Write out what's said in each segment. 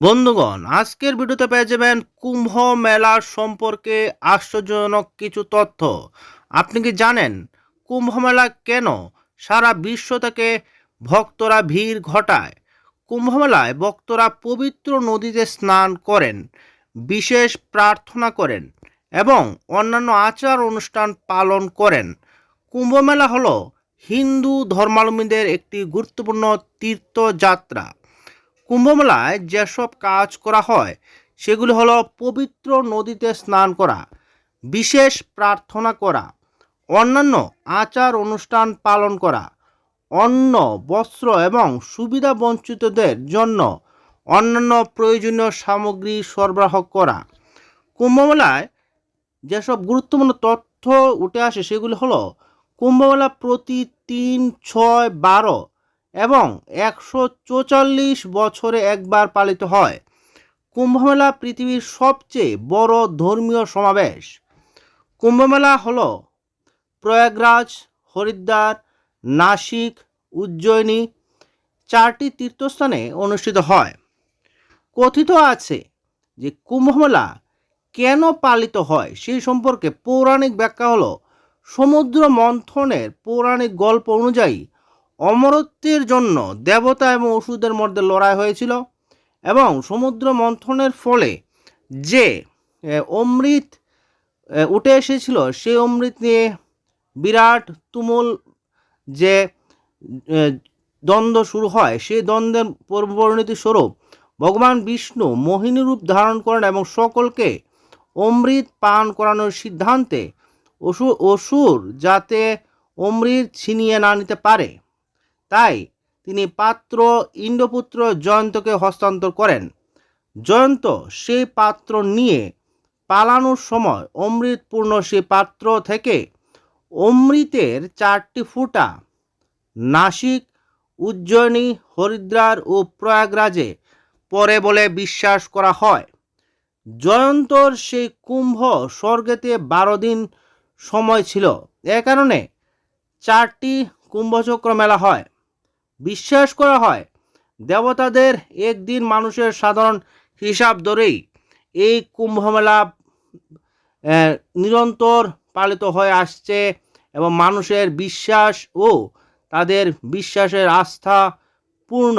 বন্ধুগণ, আজকের ভিডিওতে পেয়ে যাবেন কুম্ভ মেলা সম্পর্কে আশ্চর্যজনক কিছু তথ্য। আপনি কি জানেন কুম্ভ মেলা কেন সারা বিশ্ব থেকে ভক্তরা ভিড় ঘটায়? কুম্ভ মেলায় ভক্তরা পবিত্র নদীতে স্নান করেন, বিশেষ প্রার্থনা করেন এবং অন্যান্য আচার অনুষ্ঠান পালন করেন। কুম্ভ মেলা হলো হিন্দু ধর্মাবলম্বীদের একটি গুরুত্বপূর্ণ তীর্থযাত্রা। কুম্ভমেলায় যেসব কাজ করা হয়, সেগুলি হলো পবিত্র নদীতে স্নান করা, বিশেষ প্রার্থনা করা, অন্যান্য আচার অনুষ্ঠান পালন করা, অন্ন, বস্ত্র এবং সুবিধা বঞ্চিতদের জন্য অন্যান্য প্রয়োজনীয় সামগ্রী সরবরাহ করা। কুম্ভমেলায় যেসব গুরুত্বপূর্ণ তথ্য উঠে আসে, সেগুলি হলো কুম্ভমেলা প্রতি তিন, ছয়, বারো এবং একশো চৌচল্লিশ বছরে একবার পালিত হয়। কুম্ভমেলা পৃথিবীর সবচেয়ে বড় ধর্মীয় সমাবেশ। কুম্ভমেলা হল প্রয়াগরাজ, হরিদ্বার, নাসিক, উজ্জয়িনী চারটি তীর্থস্থানে অনুষ্ঠিত হয়। কথিত আছে যে কুম্ভমেলা কেন পালিত হয় সেই সম্পর্কে পৌরাণিক ব্যাখ্যা হলো সমুদ্র মন্থনের পৌরাণিক গল্প অনুযায়ী অমরত্বের জন্য দেবতা এবং ওষুধের মধ্যে লড়াই হয়েছিল এবং সমুদ্র মন্থনের ফলে যে অমৃত উঠে এসেছিল, সেই অমৃত নিয়ে বিরাট তুমুল যে দ্বন্দ্ব শুরু হয়, সেই দ্বন্দ্বের পরিণতি স্বরূপ ভগবান বিষ্ণু মোহিনী রূপ ধারণ করেন এবং সকলকে অমৃত পান করানোর সিদ্ধান্তে অসুর অসুর যাতে অমৃত ছিনিয়ে না নিতে পারে। তাই তিনি পাত্র ইন্দ্রপুত্র জয়ন্তকে হস্তান্তর করেন। জয়ন্ত সেই পাত্র নিয়ে পালানোর সময় অমৃতপূর্ণ সেই পাত্র থেকে অমৃতের চারটি ফুটা নাসিক, উজ্জয়িনী, হরিদ্বার ও প্রয়াগরাজে পরে বলে বিশ্বাস করা হয়। জয়ন্তর সেই কুম্ভ স্বর্গেতে বারো দিন সময় ছিল। এ কারণে চারটি কুম্ভচক্র মেলা হয়। বিশ্বাস করা হয়। দেবতাদের একদিন মানুষের সাধারণ হিসাব ধরেই এই কুম্ভমেলা নিরন্তর পালিত হয়ে আসছে এবং মানুষের বিশ্বাস ও তাদের বিশ্বাসের আস্থা পূর্ণ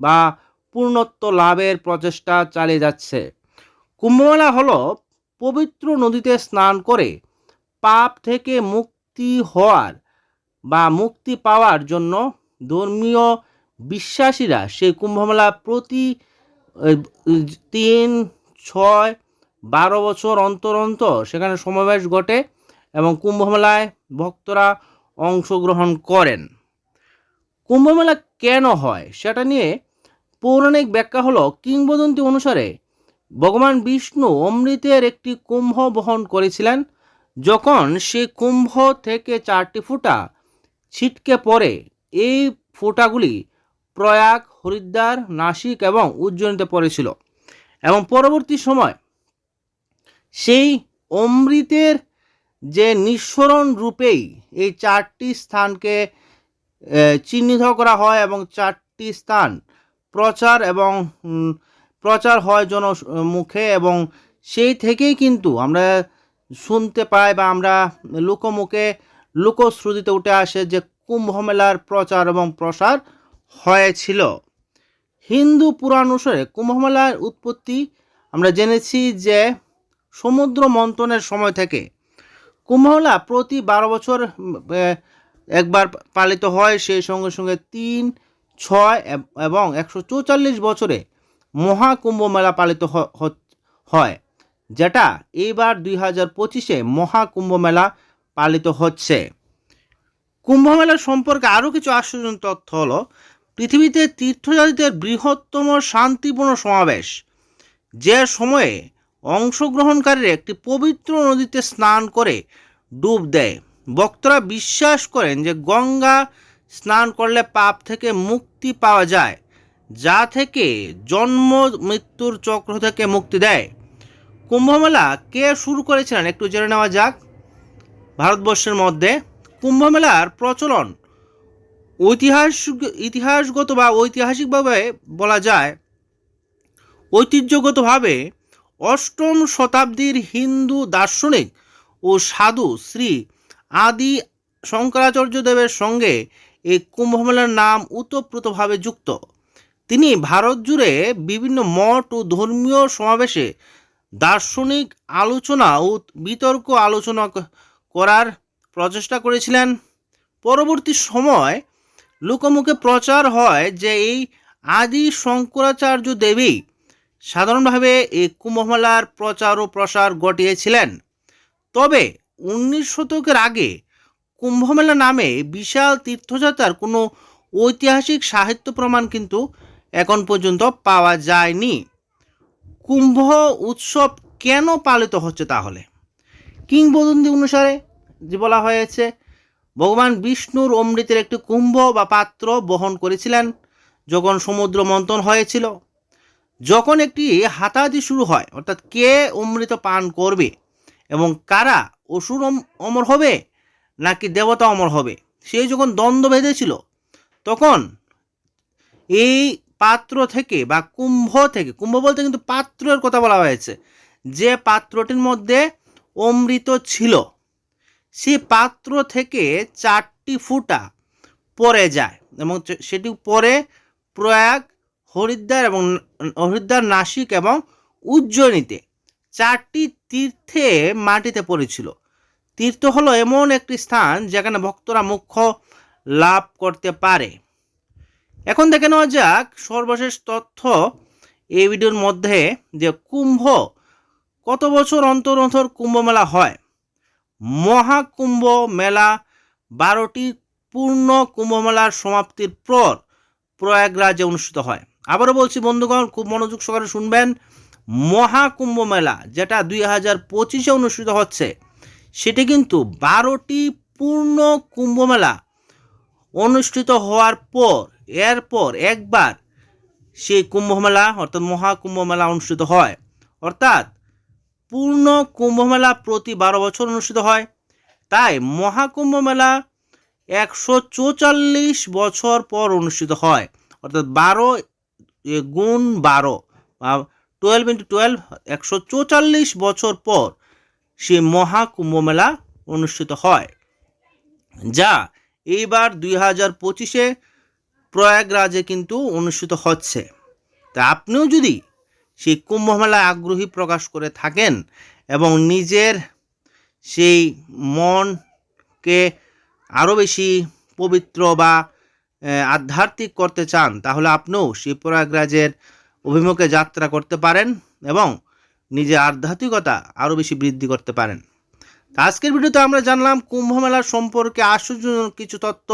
বা পূর্ণত্ব লাভের প্রচেষ্টা চালিয়ে যাচ্ছে। কুম্ভমেলা হল পবিত্র নদীতে স্নান করে পাপ থেকে মুক্তি হওয়ার বা মুক্তি পাওয়ার জন্য ধর্মীয় বিশ্বাসীরা সেই কুম্ভমেলা প্রতি তিন, ছয়, বারো বছর অন্তর অন্তর সেখানে সমাবেশ ঘটে এবং কুম্ভমেলায় ভক্তরা অংশগ্রহণ করেন। কুম্ভমেলা কেন হয় সেটা নিয়ে পৌরাণিক ব্যাখ্যা হলো, কিংবদন্তি অনুসারে ভগবান বিষ্ণু অমৃতের একটি কুম্ভ বহন করেছিলেন, যখন সে কুম্ভ থেকে চারটি ফুটা ছিটকে পড়ে এই ফোঁটাগুলি প্রয়াগ, হরিদ্বার, নাসিক এবং উজ্জয়িনীতে পড়েছিল এবং পরবর্তী সময় সেই অমৃতের যে নিঃসরণ রূপেই এই চারটি স্থানকে চিহ্নিত করা হয় এবং চারটি স্থান প্রচার এবং প্রচার হয় জন মুখে এবং সেই থেকেই কিন্তু আমরা শুনতে পাই বা আমরা লোকমুখে লোকশ্রুতিতে উঠে আসে যে কুম্ভ মেলার প্রচার এবং প্রসার হয়েছিল। হিন্দু পুরাণ অনুসারে কুম্ভমেলার উৎপত্তি আমরা জেনেছি যে সমুদ্র মন্থনের সময় থেকে। কুম্ভমেলা প্রতি বারো বছর একবার পালিত হয়, সেই সঙ্গে সঙ্গে তিন, ছয় এব- একশো চৌচল্লিশ বছরে মহাকুম্ভ মেলা পালিত হয়, যেটা এইবার দুই হাজার পঁচিশে মহাকুম্ভ মেলা পালিত হচ্ছে। কুম্ভ মেলা সম্পর্কে আরও কিছু আশ্চর্যজনক তথ্য হলো, পৃথিবীতে তীর্থযাত্রীদের বৃহত্তম শান্তিপূর্ণ সমাবেশ, যে সময়ে অংশগ্রহণকারীরা একটি পবিত্র নদীতে স্নান করে ডুব দেয়। বক্তরা বিশ্বাস করেন যে গঙ্গা স্নান করলে পাপ থেকে মুক্তি পাওয়া যায়, যা থেকে জন্ম, মৃত্যুর চক্র থেকে মুক্তি দেয়। কুম্ভমেলা কে শুরু করেছিলেন একটু জেনে নেওয়া যাক। ভারতবর্ষের মধ্যে কুম্ভমেলার প্রচলন। ঐতিহাস ইতিহাসগত বা ঐতিহাসিকভাবে বলা যায়, ঐতিহ্যগতভাবে অষ্টম শতাব্দীর হিন্দু দার্শনিক ও সাধু শ্রী আদি শঙ্করাচার্য দেবের সঙ্গে এই কুম্ভমেলার নাম ওতপ্রোতভাবে যুক্ত। তিনি ভারত জুড়ে বিভিন্ন মঠ ও ধর্মীয় সমাবেশে দার্শনিক আলোচনা ও বিতর্ক আলোচনা করার প্রচেষ্টা করেছিলেন। পরবর্তী সময় লোকমুখে প্রচার হয় যে এই আদি শঙ্করাচার্য দেবী সাধারণভাবে এই কুম্ভমেলার প্রচার ও প্রসার ঘটিয়েছিলেন। তবে উনিশ শতকের আগে কুম্ভমেলা নামে বিশাল তীর্থযাত্রার কোনো ঐতিহাসিক সাহিত্য প্রমাণ কিন্তু এখন পর্যন্ত পাওয়া যায়নি। কুম্ভ উৎসব কেন পালিত হচ্ছে তাহলে? কিংবদন্তি অনুসারে যে বলা হয়েছে, ভগবান বিষ্ণুর অমৃতের একটি কুম্ভ বা পাত্র বহন করেছিলেন। যখন সমুদ্র মন্থন হয়েছিল, যখন একটি হাতাহাতি শুরু হয়, অর্থাৎ কে অমৃত পান করবে এবং কারা অসুর অমর হবে নাকি দেবতা অমর হবে, সেই যখন দ্বন্দ্ব বেঁধেছিল, তখন এই পাত্র থেকে বা কুম্ভ থেকে, কুম্ভ বলতে কিন্তু পাত্রের কথা বলা হয়েছে, যে পাত্রটির মধ্যে অমৃত ছিল। সেই পাত্র থেকে চারটি ফুটা পরে যায় এবং সেটি পরে প্রয়াগ, হরিদ্বার এবং হরিদ্বার নাসিক এবং উজ্জয়িনীতে চারটি তীর্থে মাটিতে পড়েছিল। তীর্থ হলো এমন একটি স্থান যেখানে ভক্তরা মুখ্য লাভ করতে পারে। এখন দেখে নেওয়া যাক সর্বশেষ তথ্য এই ভিডিওর মধ্যে যে কুম্ভ কত বছর অন্তর অন্তর কুম্ভ মেলা হয়। মহাকুম্ভ মেলা বারোটি পূর্ণ কুম্ভ মেলার সমাপ্তির পর প্রয়াগরাজে অনুষ্ঠিত হয়। আবারও বলছি, বন্ধুগণ, খুব মনোযোগ সহকারে শুনবেন। মহাকুম্ভ মেলা যেটা দুই হাজার পঁচিশে অনুষ্ঠিত হচ্ছে, সেটি কিন্তু বারোটি পূর্ণ কুম্ভ মেলা অনুষ্ঠিত হওয়ার পর, এরপর একবার সেই কুম্ভ মেলা, অর্থাৎ মহাকুম্ভ মেলা অনুষ্ঠিত হয়। অর্থাৎ পূর্ণ কুম্ভ মেলা প্রতি বারো বছর অনুষ্ঠিত হয়। তাই মহাকুম্ভ মেলা একশো চৌচল্লিশ বছর পর অনুষ্ঠিত হয়। অর্থাৎ বারো গুণ বারো, বা টুয়েলভ ইন্টু টুয়েলভ একশো বছর পর সেই মহাকুম্ভ মেলা অনুষ্ঠিত হয়। যা এইবার দুই হাজার পঁচিশে প্রয়াগরাজে কিন্তু অনুষ্ঠিত হচ্ছে। তা আপনিও যদি সেই কুম্ভ মেলায় আগ্রহী প্রকাশ করে থাকেন এবং নিজের সেই মনকে আরও বেশি পবিত্র বা আধ্যাত্মিক করতে চান, তাহলে আপনিও সেই প্রয়াগরাজের অভিমুখে যাত্রা করতে পারেন এবং নিজের আধ্যাত্মিকতা আরও বেশি বৃদ্ধি করতে পারেন। আজকের ভিডিওতে আমরা জানলাম কুম্ভ মেলার সম্পর্কে আশ্চর্যজনক কিছু তথ্য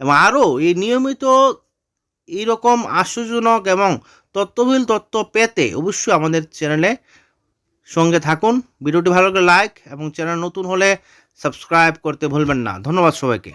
এবং আরও এই নিয়মিত এইরকম আশ্চর্যজনক এবং তথ্যবহুল তত্ত্ব পেতে অবশ্যই আমাদের চ্যানেলে সঙ্গে থাকুন। ভিডিওটি ভালো লাগলে লাইক এবং চ্যানেল নতুন হলে সাবস্ক্রাইব করতে ভুলবেন না। ধন্যবাদ সবাইকে।